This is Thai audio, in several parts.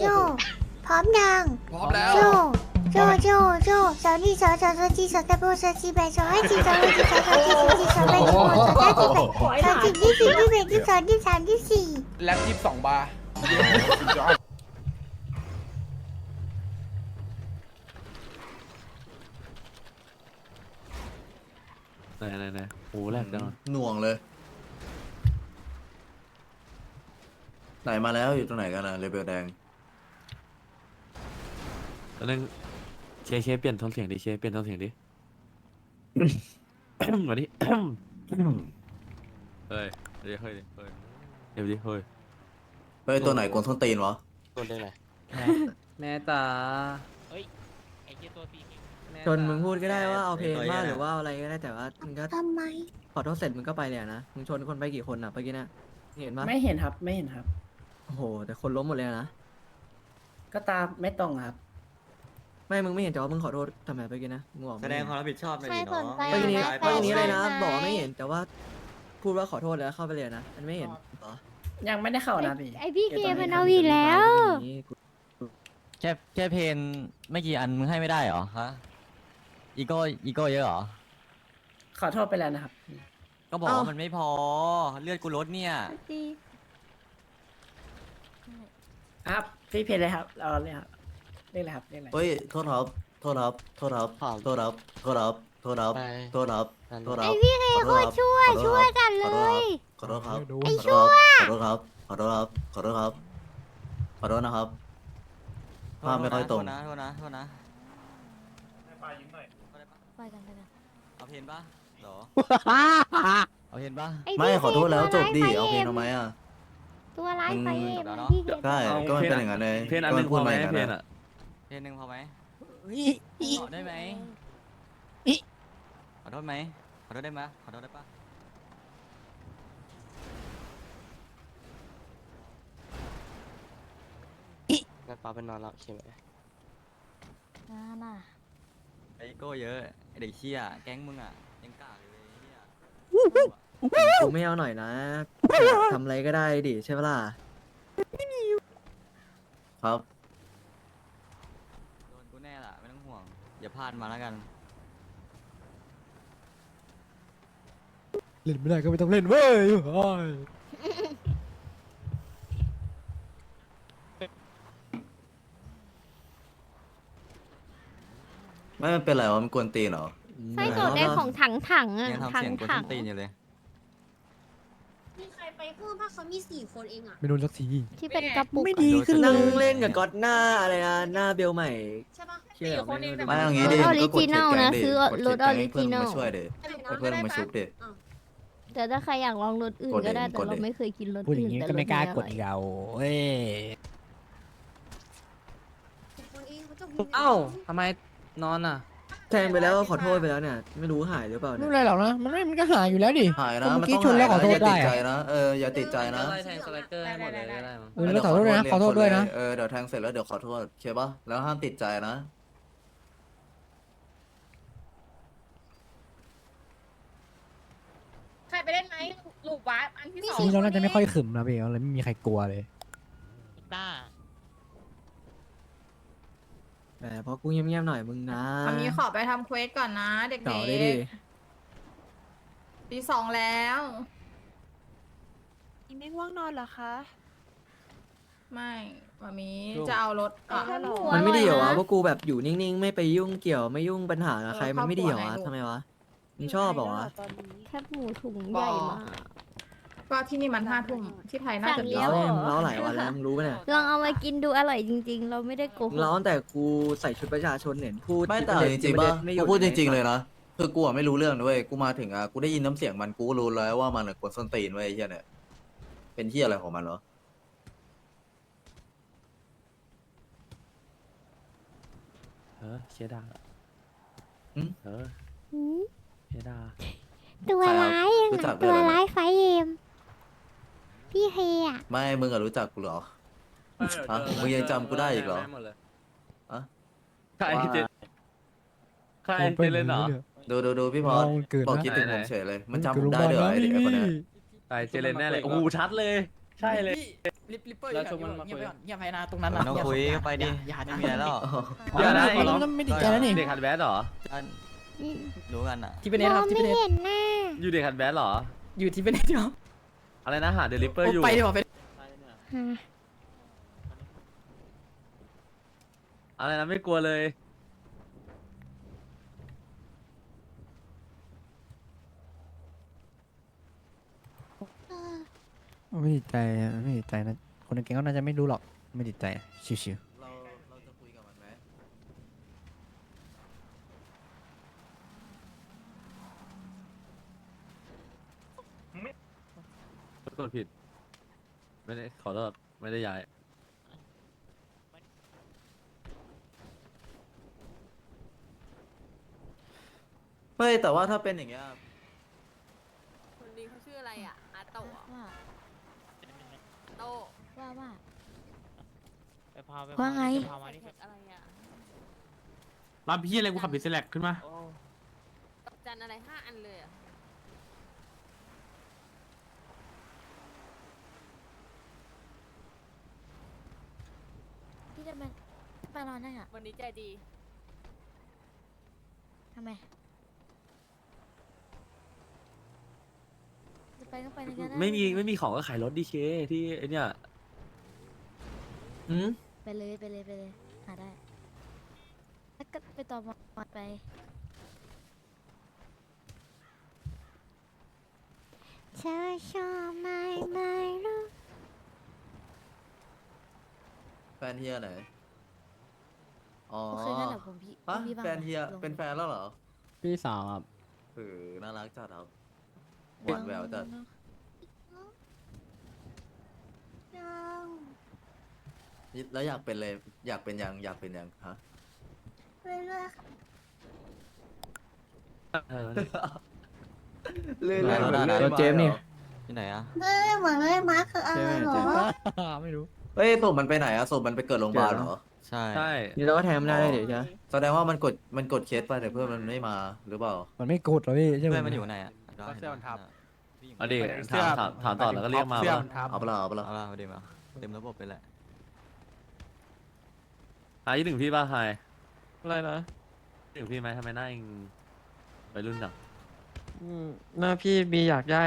โจ พร้อมยัง พร้อมแล้ว โจ โจ โจ โจสาวนี่สาวสาวสาวจีสาวตะโบสาวจีแบสาวให้จีสาวให้จีสาวสาวจีสาวจีสาวแบสาวสาวจีแบสาวจีที่สี่ที่แบที่สองที่สามที่สี่แล็บยี่สิบสองบาร์ไหนไหนไหนโอ้แรกจังวะหน่วงเลย ไหนมาแล้วอยู่ตรงไหนกันนะเลเบลแดง แล้วนึงเชฟเชฟเปลี่ยนโทนเสียงดิเชฟเปลี่ยนโทนเสียงดิ มาดิ เฮ้ยเดี๋ยวเฮ้ยเฮ้ยเดี๋ยวดิเฮ้ยเฮ้ยตัวไหนกวนส้นตีนวะตัวเรื่องอะไรแม่จ๋าไอ้เหี้ยตัวตีนี่จนมึงพูดก็ได้ว่าเอาเพลงมาหรือว่าอะไรก็ได้แต่ว่ามึงก็ทำไม ขอโทษเสร็จมึงก็ไปเลยอะนะมึงชนคนไปกี่คนอะเมื่อกี้น่ะเห็นปะไม่เห็นครับ ไม่เห็นครับ โอ้โหแต่คนล้มหมดเลยอะนะก็ตามไม่ตรงครับ ไม่มึงไม่เห็นแต่ว่ามึงขอโทษทำไมเมื่อกี้นะมึงบอกแสดงความรับผิดชอบหน่อยใครดิสน้นองใจเมื่อกี้นี้ไหมเมื่อกี้นี้เลยนะใครบอกว่าไม่เห็นแต่ว่า พูดว่าขอโทษแล้วเข้าไปเลยนะมันไม่เห็นเหรอยังไม่ได้เข้านะพี่ ไอพี่เกดี๋ยวตมันให้เอาทำอีกแล้วอย่างนี้กูแค่แค่เพนไม่กี่อันมึงให้ไม่ได้เหรอฮะอีโก้อีโก้เยอะเหรอขอโทษไปแล้วนะครับ ก็บอกว่ามันไม่พอเลือดกูลดเนี่ย ครับ พี่เพลเลยครับเอาเลยครับ เรียอะไรครับเรียอะไรเฮ้ยโทษครับโทษครับโทษครับโทษครับ โทษครับโทษครับโทษครับโทษคไอรับ พี่เคขโคก็ช่วยช่วยกันเลยขอโทษครับไอช่วยขอโทษครับขอโทษครับขอโทษครับขอโทษนะครับภาพไม่ค่อยตรง โทษนะโทษนะโทษนะไปกันไปกันเอาเห็นปะหรอ เอาเห็นปะไม่ขอโทษแล้วจบดีเอาเพลงทำไมอะ ตัวร้ายไฟเอ็มัวพี่เห็น ใช่ ก็เป็นอย่างนั้นเลยเพนอันหก็พมัอพูดไมาอย่างนั้นนอะ นหนึ่งพอไหมขอได้ไหมขอโทษไหมขอโทษได้ไหมขอโทษได้ปะงั้นป้าไปนอนแล้วใช่ไหมน่าน่ะไอโก้เยอะไอเด็กเชี่ยแก๊งมึงอะยังกากอยู่เลยไอ้เหี้ยกูไม่เอาหน่อยนะทำอะไรก็ได้ดิใช่ปะล่ะครับ โดนกูแน่ล่ะไม่ต้องห่วง อย่าพลาดมาแล้วกัน เล่นไม่ได้ก็ไม่ต้องเล่นเว้ยเฮ้ยไม่มันเป็นไรวะมันกวนตีนเหรอ ไส้กรอกแดงของถังถังอะยังทำถังเสียงกวนถัส้งนตีนอยู่เลย มีใครไปเพิ่มป่ะเขามีสี่คนเองอะ ไม่โดนสักที ที่เป็นกระปุกไม่อะดีขึ้นเลนั่งย เล่นกับก๊อตหน้าอะไรนะหน้าเบลใหม่ ใช่ปะ เชื่อไม่รู้ดิไม่เอางี้ดิรถออริก็กดจิเทนัคลแก๊นะงดิซื้อกดรถเทอคอแก๊งริให้เพื่อจินนัมาลช่วยดิให้เพื่อนมาชุบดิ แต่ถ้าใครอยากลองรถอื่นกดก็เองได้กแต่ดเราเองไม่เคยกินรถพูดออื่ย่านงงี้แต่ก็ไม่กล้ากดรถอีนี้กเราเว้ยคนเองเขาจะมีเอ้าทำไมนอนอะ แทงไปแล้วก็ขอโทษไปแล้วเนี่ย ไม่รู้หายหรือเปล่าไม่เนี่ยเป็นไรหรอกนะ มันไม่มันก็หายอยู่แล้วดิ หายนะเมื่มันอกี้ต้องชนแล้วหายขอโทษนะอย่าติดได้อะใจนะเอออย่าติดใจนะแทงสไลเกอร์ให้หมดเลยก็ได้มั้ง เออแล้วขอโทษด้วยนะขอโทษด้วยนะ เออเดี๋ยวแทงเสร็จแล้วเดี๋ยวขอโทษโอเคปะแล้วห้ามติดใจนะ ใค รไปเล่นไหมลูกวาอันที่สองทีนี้เราน่าจะไม่ค่อยขึมนะพี่เลยไม่มีใครกลัวเลยต้าแต่เพราะกูเงียบๆหน่อยมึงนะอันนี้ขอไปทำเควสก่อนนะ เด็กเก่าได้ดิๆตีสองแล้วไม่ง่วงนอนเหรอคะ ไม่มามีจะเอารถอะถ้าหนูมันไม่ดีเหรอวะร่ยนะพวกกูแบบอยู่นิ่งๆ ไม่ไปยุ่งเกี่ยวไม่ยุ่งปัญหากับใครเออมันไม่ดีเหรอครอบวะครัวไหนลูก ทำไมวะ มึงชอบเหรอวะ ตอนนี้แคบหมูถุงใหญ่มาก ก็ที่นี่มันห้าทุ่มที่ไทยน่าจะสั่งเดีเลี้ยยววเล่นเล้าหลายวันแล้วมึงรู้ปะเนี่ยลองเอามากินดูอร่อยจริง ๆ เราไม่ได้โกหมึงกเล้าตั้งแต่กูใส่ชุดประชาชนเห็นพูดไม่แต่ประจเด็นริงๆประป่ะเด็นไม่หกูยุดพูดจริง ๆ เลยนะคือกูอะไม่รู้เรื่องด้วยกูมาถึงอะกูได้ยินน้ำเสียงมันกูก็รู้แล้วว่ามันอะกวนส้นตีนไว้ยไอ้เหี้ยเนี่ยเป็นที่อะไรของมันเหรอเออเชียดาอืม เออหืม เชียดา ตัวร้ายยังรู้ไงจักด้วยตัวเหรอ ร้ายไฟเอ็มพี่เฮอะไม่ มึงอะรู้จักกูเหรอ ฮะมึงยังจำกูได้อีกเหรอใครเจใครเจเล่นเหรอ ดูดูดูพี่พอเราเกิดบอกนะคิดถึงไหนผมๆเฉยเลย มันจำผมได้ด้วยเหรอไอ้เด็กไอ้คนเนี้ยใครเจเล่นแน่เลย โอ้โหชัดเลย ใช่เลย ลิปลิปเปอร์แล้วชมมันมาคุยเงียบไปนะตรงนั้นมันต้องคุยก็ไปดิ อย่าไม่นะมีอะไรแล้วเดี๋ยวนะเราต้องไม่ติดใจแล้วนี่ เด็กหัดแบดเหรอ รู้กันอะ ที่เป็นเอมสคอรังบที่ไม่เป็นเอสเห็นหน้าอยู่เด็กหัดแบดเหรอ อยู่ที่เป็นเอสครับอะไรนะหาเดลิเปอร์อยู่ไปดีกว่าไปฮะอะไรนะไม่กลัวเลยเออไม่ติดใจอะไม่ติดใจนะคนในแก๊งก็น่าจะไม่รู้หรอกไม่ติดใจอะชิวเราเราจะคุยกับมันไหม กดผิด ไม่ได้ขอโทษไม่ได้ย้ายเฮ้ยแต่ว่าถ้าเป็นอย่างเงี้ยคนนี้เขาชื่ออะไรอะอาโตะเหรอว่าโตะว่าว่า ไปพาไปว่าไงพามาใส่ที่แท็กอะไรอะรับพี่อะไรกูขับดิสแลกขึ้นมาดอกจันอะไรห้าอันเลยอะ พี่จะมามานอนได้อะวันนี้ใจดีทำไม จะไปก็ไปเลยก็ได้ไม่มีไม่มีของก็ขายรถดีเคที่ไอเนี่ยอืมไปเลยไปเลยไปเลยหาได้ แล้วก็ไปต่อมอไป เธอชอบไหมไม่รู้ แฟ นเฮียไหน อ๋อโอเคงั้นเดี๋ยวผมพี่ฮะพี่บ้างแฟนเฮียลงเป็นแฟนแล้วเหรอพี่สาวครับเออน่ารักจัดครับหวานแหววจัดน้องแล้วอยากเป็นเลยอยากเป็นยังอยากเป็นยังฮะ เรื่อยเออ เรื่อยได้ๆเหมือนได้เรื่อยรถเจมส์นี่หรอที่ไหนอะๆเรื่อยๆเหมือนเรื่อยมาคืออะไรเหรอ ไม่รู้ เฮ้ยศพมันไปไหนอะศพมันไปเกิดโรงพยาบาลเหรอ ใช่ ใช่นี่เราก็แทงไม่ได้เลยเดี๋ยวจะแสดงว่ามันกดมันกดเคสไปแต่เพื่อนมันไม่มาหรือเปล่า มันไม่กดหรอกพี่ใช่ไหมเพื่อนมันอยู่ไหนอะก็เสื้อมันทับ เอาดิถามถามถามต่อแล้วก็เรียกมาเสื้อว่ามันทับเอาไปละเอาไปละเอาละเอาดิมาเต็มระบบไปแหละหายที่หนึ่งพี่ป่ะหายอะไรนะหนึ่งพี่ไหมทำไมหน้าเองไปรุ่นจังอืมหน้าพี่มีอยากได้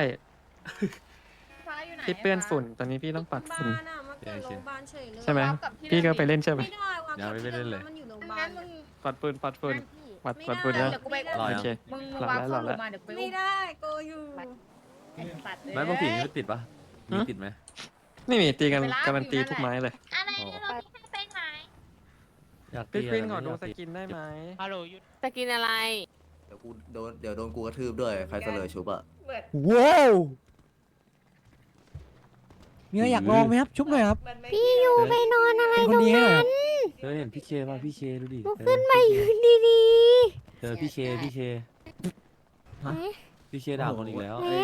ฟ้าอยู่ไหนที่เปื้อนฝุ่นตอนนี้พี่ต้องปัดฝุ่น บ้านอะ มาเกิดโรงพยาบาลเฉยเลยใช่ไหม กับที่พี่ก็เดิมไปเล่นใช่ไหม ไม่ได้วางยังไม่ไปเล่นเลย มันอยู่โรงพยาบางั้ลนมึงปัดฝุ่นปัดฝุ่นปัดไม่ปัดฝุ่นได้นะ เดี๋ยวกูไปรอ โอยังเค มึงหลับวางแล้วหลับแล้วมาเดี๋ยวกูไปไม่ได้โกอยู่ไม่ปกตินี่ติดปะมีติดไหมไม่มีตีกันการันตีทุกไม้เลยอะไรเนี่ยเราไม่ให้ไปไหนอยากตีพี่อะควินไรขอดูไม่ยากสตีกินได้ไหมฮัลโหลหยุดจะกินอะไร เดี๋ยวกูโดนเดี๋ยวโดนกูกระทืบด้วย ใครเสลอชุบอะว้าว มีอะไรอยากลองไหมครับ ชุบหน่อยครับ พี่อยู่ไปนอนอะไรเป็นคตนรงดีให้หน่อยคนั้รันบเธอเห็นพี่เคป่ะพี่เคดูดิลุกเออขึ้นมาพี่ยืเคนดีเจอพี่เคพี่เคๆฮะพี่เคด่าคนอีกแล้วแม่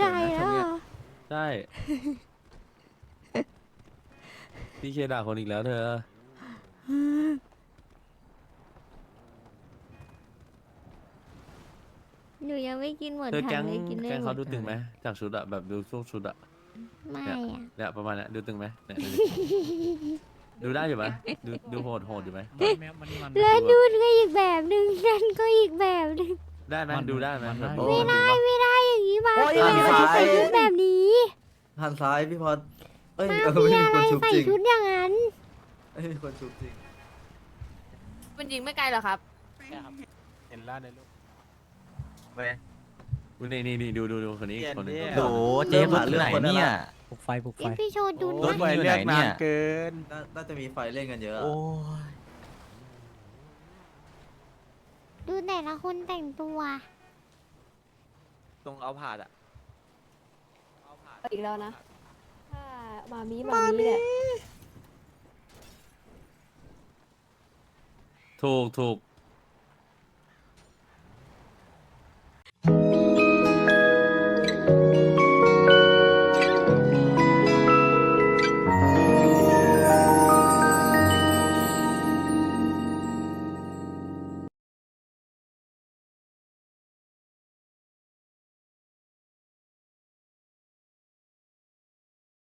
ได้แล้วเหรอใช่พี่เคด่าคนอีกแล้วเธอหนูยังไม่กินหมดเธอแก๊ทางงเลยกินได้แก๊งหมเขาดดูตึงไหมจากชุดอะแบบดูช่วงชุดอะ ไม่อะเนี่ยประมาณเนี้ยดูตึงไหมเนี่ยดูดิดูได้อยู่ไหมดูดูโหดโหดอยู่ไหมแล้วนู่นก็อีกแบบหนึ่งนั่นก็อีกแบบหนึ่งได้ไหมดูได้ไหมแบบโอ้ไม่ได้ไม่ได้อย่างนี้มาโอ้ย เฟียไม่เขาได้จะใส่ชุดแบบนี้หันซ้ายพี่พอดเอ้ยมาเออเฟีไม่ยมีอะคไรนชุบใส่จริงชุดอย่างนั้นไม่มีคนชุบจริง มันยิงไม่ไกลหรอครับ เห็นล่าในรู ปดูนี่นี่นี่ดูดูดูคนนี้คนนี้ โหเจมส์รถอยู่ไหนเนี่ย ปลุกไฟปลุกไฟ เอ็มพี่โชว์ดูรถนะมึงอยู่ไหนเนี่ยนน่าน่าจะมีไฟเล่นกันเยอะอะ โอ้ยดูแต่ละคนแต่งตัว ตรงเอาผ่าดอะอีกแล้วนะถ้ามามีมามีแหละถูกถูก